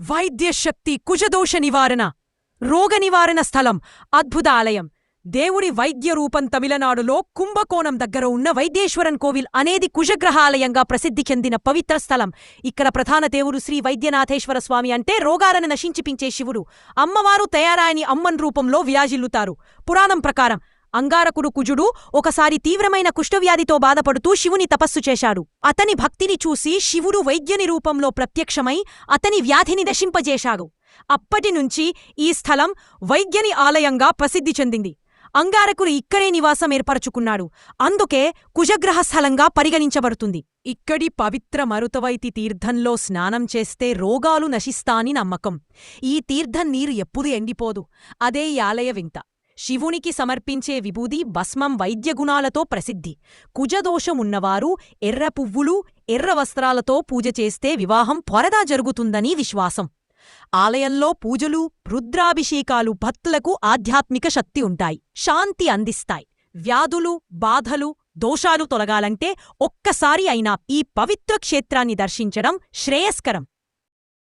వైద్యశక్తి కుజదోష నివారణ రోగనివారణ స్థలం అద్భుత ఆలయం. దేవుడి వైద్య రూపం తమిళనాడులో కుంభకోణం దగ్గర ఉన్న వైద్యేశ్వరన్ కోవిల్ అనేది కుజగ్రహాలయంగా ప్రసిద్ధి చెందిన పవిత్ర స్థలం. ఇక్కడ ప్రధాన దేవుడు శ్రీ వైద్యనాథేశ్వర స్వామి అంటే రోగాలను నశించిపించే శివుడు. అమ్మవారు తయారాయని అమ్మన్ రూపంలో విరాజిల్లుతారు. పురాణం ప్రకారం అంగారకుడు కుజుడు ఒకసారి తీవ్రమైన కుష్ఠవ్యాధితో బాధపడుతూ శివుని తపస్సు చేశాడు. అతని భక్తిని చూసి శివుడు వైద్యని రూపంలో ప్రత్యక్షమై అతని వ్యాధిని దశింపజేశాడు. అప్పటినుంచి ఈ స్థలం వైద్యని ఆలయంగా ప్రసిద్ధి చెందింది. అంగారకుడు ఇక్కడే నివాసం ఏర్పరచుకున్నాడు. అందుకే కుజగ్రహ స్థలంగా పరిగణించబడుతుంది. ఇక్కడి పవిత్ర మరుతవైతి తీర్థంలో స్నానం చేస్తే రోగాలు నశిస్తాని నమ్మకం. ఈ తీర్థం నీరు ఎప్పుడు ఎండిపోదు. అదే ఈ ఆలయ వింత. శివునికి సమర్పించే విభూది భస్మం వైద్యగుణాలతో ప్రసిద్ధి. కుజదోషమున్నవారు ఎర్ర పువ్వులు ఎర్ర వస్త్రాలతో పూజ చేస్తే వివాహం పొరదా జరుగుతుందని విశ్వాసం. ఆలయంలో పూజలు రుద్రాభిషేకాలు భక్తులకు ఆధ్యాత్మిక శక్తి ఉంటాయి. శాంతి అందిస్తాయి. వ్యాధులు బాధలు దోషాలు తొలగాలంటే ఒక్కసారి అయినా ఈ పవిత్ర క్షేత్రాన్ని దర్శించడం శ్రేయస్కరం.